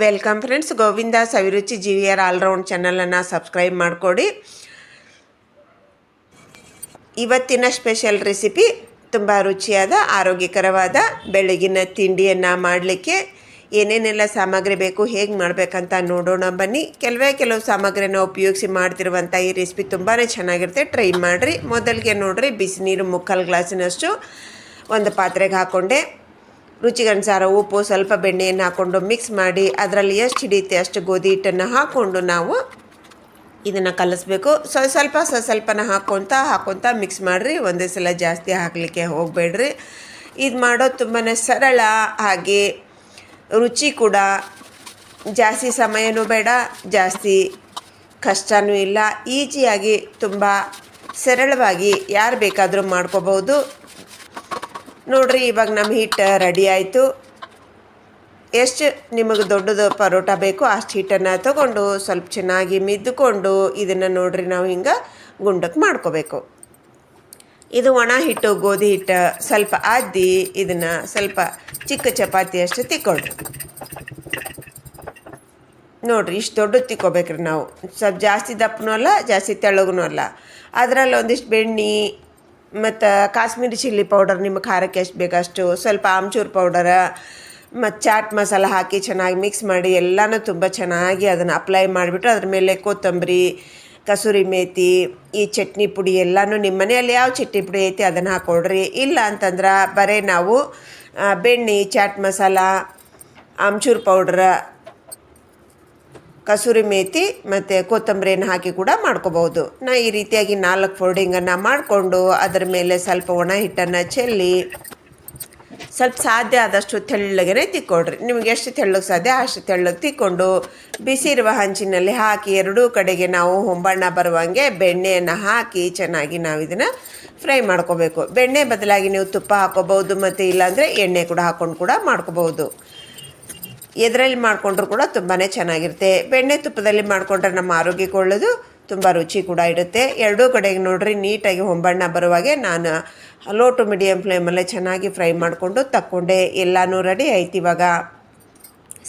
Welcome friends Govinda Saviruchi R all round ಚಾನಲನ್ನು subscribe ಮಾಡಿಕೊಡಿ. ಇವತ್ತಿನ ಸ್ಪೆಷಲ್ ರೆಸಿಪಿ ತುಂಬ ರುಚಿಯಾದ, ಆರೋಗ್ಯಕರವಾದ ಬೆಳಗಿನ ತಿಂಡಿಯನ್ನು ಮಾಡಲಿಕ್ಕೆ ಏನೇನೆಲ್ಲ ಸಾಮಗ್ರಿ ಬೇಕು, ಹೇಗೆ ಮಾಡಬೇಕಂತ ನೋಡೋಣ ಬನ್ನಿ. ಕೆಲವೇ ಕೆಲವು ಸಾಮಗ್ರಿನ ಉಪಯೋಗಿಸಿ ಮಾಡ್ತಿರುವಂಥ ಈ ರೆಸಿಪಿ ತುಂಬಾ ಚೆನ್ನಾಗಿರುತ್ತೆ. ಟ್ರೈ ಮಾಡಿರಿ. ಮೊದಲಿಗೆ ನೋಡಿರಿ ಬಿಸಿನೀರು ಮುಕ್ಕಾಲು ಗ್ಲಾಸಿನಷ್ಟು ಒಂದು ಪಾತ್ರೆಗೆ ಹಾಕ್ಕೊಂಡೆ ರುಚಿಗನುಸಾರ ಉಪ್ಪು, ಸ್ವಲ್ಪ ಬೆಣ್ಣೆಯನ್ನು ಹಾಕ್ಕೊಂಡು ಮಿಕ್ಸ್ ಮಾಡಿ ಅದರಲ್ಲಿ ಎಷ್ಟು ಹಿಡಿಯುತ್ತೆ ಅಷ್ಟು ಗೋಧಿ ಹಿಟ್ಟನ್ನು ಹಾಕ್ಕೊಂಡು ನಾವು ಇದನ್ನು ಕಲಿಸ್ಬೇಕು. ಸ್ವ ಸ್ವಲ್ಪ ಸ್ವ ಸ್ವಲ್ಪನ ಹಾಕ್ಕೊತ ಹಾಕ್ಕೊತ ಮಿಕ್ಸ್ ಮಾಡಿರಿ. ಒಂದೇ ಸಲ ಜಾಸ್ತಿ ಹಾಕಲಿಕ್ಕೆ ಹೋಗಬೇಡ್ರಿ. ಇದು ಮಾಡೋದು ತುಂಬಾ ಸರಳ ಹಾಗೆ ರುಚಿ ಕೂಡ. ಜಾಸ್ತಿ ಸಮಯನೂ ಬೇಡ, ಜಾಸ್ತಿ ಕಷ್ಟನೂ ಇಲ್ಲ. ಈಜಿಯಾಗಿ ತುಂಬ ಸರಳವಾಗಿ ಯಾರು ಬೇಕಾದರೂ ಮಾಡ್ಕೋಬೋದು ನೋಡ್ರಿ, ಇವಾಗ ನಮ್ಮ ಹಿಟ್ಟು ರೆಡಿ ಆಯಿತು. ಎಷ್ಟು ನಿಮಗೆ ದೊಡ್ಡದು ಪರೋಟ ಬೇಕು, ಅಷ್ಟು ಹಿಟ್ಟನ್ನು ತಗೊಂಡು, ಸ್ವಲ್ಪ ಚೆನ್ನಾಗಿ ಮಿದ್ದುಕೊಂಡು ಇದನ್ನು ನೋಡ್ರಿ, ನಾವು ಹಿಂಗೆ ಗುಂಡಕ್ಕೆ ಮಾಡ್ಕೋಬೇಕು. ಇದು ಒಣ ಹಿಟ್ಟು, ಗೋಧಿ ಹಿಟ್ಟು ಸ್ವಲ್ಪ ಅದ್ದಿ ಇದನ್ನು ಸ್ವಲ್ಪ ಚಿಕ್ಕ ಚಪಾತಿ ಅಷ್ಟು ತಿಕ್ಕೊಳ್ರಿ. ನೋಡ್ರಿ, ಇಷ್ಟು ದೊಡ್ಡದು ತಿಕ್ಕೋಬೇಕ್ರಿ ನಾವು. ಸ್ವಲ್ಪ ಜಾಸ್ತಿ ದಪ್ಪನೂ ಅಲ್ಲ, ಜಾಸ್ತಿ ತೆಳಗೂ ಅಲ್ಲ. ಅದರಲ್ಲಿ ಒಂದಿಷ್ಟು ಬೆಣ್ಣೆ ಮತ್ತು ಕಾಶ್ಮೀರಿ ಚಿಲ್ಲಿ ಪೌಡರ್ ನಿಮ್ಮ ಖಾರಕ್ಕೆ ಎಷ್ಟು ಬೇಕಷ್ಟು? ಸ್ವಲ್ಪ ಆಮ್ಚೂರು ಪೌಡರ, ಮತ್ತು ಚಾಟ್ ಮಸಾಲ ಹಾಕಿ ಚೆನ್ನಾಗಿ ಮಿಕ್ಸ್ ಮಾಡಿ ಎಲ್ಲನೂ ತುಂಬ ಚೆನ್ನಾಗಿ ಅದನ್ನು ಅಪ್ಲೈ ಮಾಡಿಬಿಟ್ಟು ಅದ್ರ ಮೇಲೆ ಕೊತ್ತಂಬರಿ, ಕಸೂರಿ ಮೇಥಿ ಈ ಚಟ್ನಿ ಪುಡಿ ಎಲ್ಲನೂ ನಿಮ್ಮ ಮನೆಯಲ್ಲಿ ಯಾವ ಚಟ್ನಿ ಪುಡಿ ಐತಿ ಅದನ್ನು ಹಾಕ್ಕೊಡ್ರಿ ಇಲ್ಲ ಅಂತಂದ್ರೆ ಬರೀ ನಾವು ಬೆಣ್ಣೆ, ಚಾಟ್ ಮಸಾಲ, ಆಮ್ಚೂರು ಪೌಡ್ರ ಕಸೂರಿ ಮೇಥಿ ಮತ್ತು ಕೊತ್ತಂಬರಿಯನ್ನು ಹಾಕಿ ಕೂಡ ಮಾಡ್ಕೋಬೋದು ನಾ ಈ ರೀತಿಯಾಗಿ ನಾಲ್ಕು ಫೋಲ್ಡಿಂಗನ್ನು ಮಾಡಿಕೊಂಡು ಅದರ ಮೇಲೆ ಸ್ವಲ್ಪ ಒಣ ಹಿಟ್ಟನ್ನು ಚೆಲ್ಲಿ ಸ್ವಲ್ಪ ಸಾಧ್ಯ ಆದಷ್ಟು ತೆಳ್ಳಗನೆ ತಿಕ್ಕೊಡ್ರಿ ನಿಮ್ಗೆ ಎಷ್ಟು ತೆಳ್ಳಗೆ ಸಾಧ್ಯ ಅಷ್ಟು ತೆಳ್ಳಗೆ ತಿಕ್ಕೊಂಡು ಬಿಸಿ ಇರುವ ಹಂಚಿನಲ್ಲಿ ಹಾಕಿ ಎರಡೂ ಕಡೆಗೆ ನಾವು ಹೊಂಬಣ್ಣ ಬರುವಂಗೆ ಬೆಣ್ಣೆಯನ್ನು ಹಾಕಿ ಚೆನ್ನಾಗಿ ನಾವು ಇದನ್ನು ಫ್ರೈ ಮಾಡ್ಕೋಬೇಕು. ಬೆಣ್ಣೆ ಬದಲಾಗಿ ನೀವು ತುಪ್ಪ ಹಾಕೋಬಹುದು ಮತ್ತು ಇಲ್ಲಾಂದರೆ ಎಣ್ಣೆ ಕೂಡ ಹಾಕ್ಕೊಂಡು ಕೂಡ ಮಾಡ್ಕೋಬಹುದು. ಎದರಲ್ಲಿ ಮಾಡಿಕೊಂಡ್ರು ಕೂಡ ತುಂಬಾ ಚೆನ್ನಾಗಿರುತ್ತೆ. ಬೆಣ್ಣೆ ತುಪ್ಪದಲ್ಲಿ ಮಾಡಿಕೊಂಡ್ರೆ ನಮ್ಮ ಆರೋಗ್ಯಕ್ಕೆ ಒಳ್ಳೆಯದು ತುಂಬ ರುಚಿ ಕೂಡ ಇರುತ್ತೆ. ಎರಡೂ ಕಡೆಗೆ ನೋಡ್ರಿ ನೀಟಾಗಿ ಹೊಂಬಣ್ಣ ಬರುವಾಗೆ ನಾನು ಲೋ ಟು ಮೀಡಿಯಮ್ ಫ್ಲೇಮಲ್ಲೇ ಚೆನ್ನಾಗಿ ಫ್ರೈ ಮಾಡಿಕೊಂಡು ತಕ್ಕೊಂಡೆ. ಎಲ್ಲನೂ ರೆಡಿ ಆಯ್ತು ಇವಾಗ.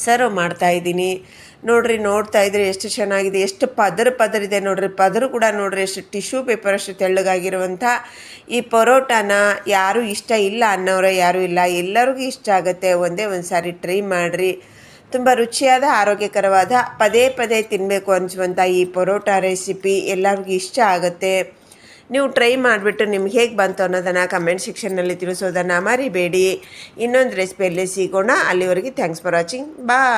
ಸರ್ವ್ ಮಾಡ್ತಾ ಇದ್ದೀನಿ. ನೋಡ್ರಿ, ನೋಡ್ತಾ ಇದ್ರೆ ಎಷ್ಟು ಚೆನ್ನಾಗಿದೆ, ಎಷ್ಟು ಪದರ ಪದರಿದೆ ನೋಡ್ರಿ. ಪದರು ಕೂಡ ನೋಡ್ರಿ, ಎಷ್ಟು ಟಿಶ್ಯೂ ಪೇಪರ್ ಅಷ್ಟು ತೆಳ್ಳಗಾಗಿರುವಂಥ ಈ ಪರೋಟಾನ ಯಾರೂ ಇಷ್ಟ ಇಲ್ಲ ಅನ್ನೋರ, ಯಾರೂ ಇಲ್ಲ. ಎಲ್ಲರಿಗೂ ಇಷ್ಟ ಆಗುತ್ತೆ. ಒಂದೇ ಒಂದು ಸಾರಿ ಟ್ರೈ ಮಾಡಿರಿ. ತುಂಬ ರುಚಿಯಾದ, ಆರೋಗ್ಯಕರವಾದ, ಪದೇ ಪದೇ ತಿನ್ನಬೇಕು ಅನಿಸುವಂಥ ಈ ಪರೋಟ ರೆಸಿಪಿ ಎಲ್ಲರಿಗೂ ಇಷ್ಟ ಆಗುತ್ತೆ. ನೀವು ಟ್ರೈ ಮಾಡಿಬಿಟ್ಟು ನಿಮ್ಗೆ ಹೇಗೆ ಬಂತು ಅನ್ನೋದನ್ನು ಕಮೆಂಟ್ ಸೆಕ್ಷನ್ನಲ್ಲಿ ತಿಳಿಸೋದನ್ನು ಮರಿಬೇಡಿ. ಇನ್ನೊಂದು ರೆಸಿಪಿಯಲ್ಲಿ ಸಿಗೋಣ. ಅಲ್ಲಿವರೆಗೆ ಥ್ಯಾಂಕ್ಸ್ ಫಾರ್ ವಾಚಿಂಗ್ ಬಾಯ್